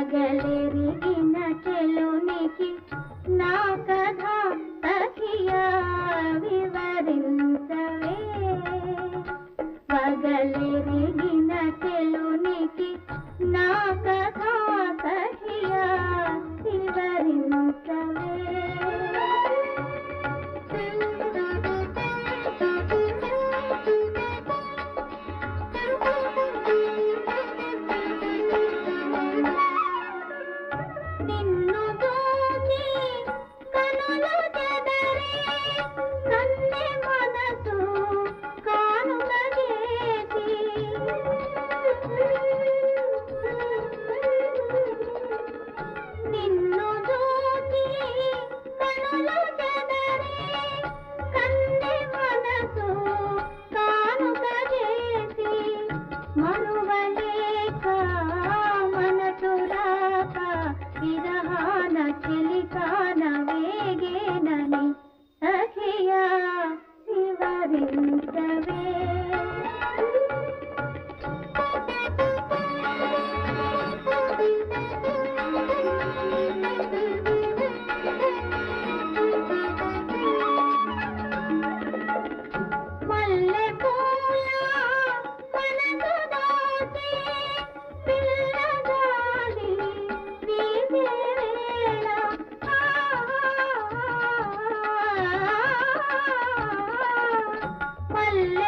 పగలెరిగిన చెలునికి నా కథ వివరించవే. పగలెరిగిన చెలునికి నా కథ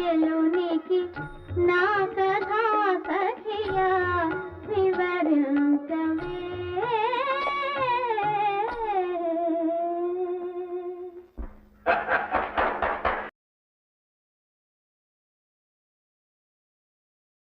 जलूने की ना कथा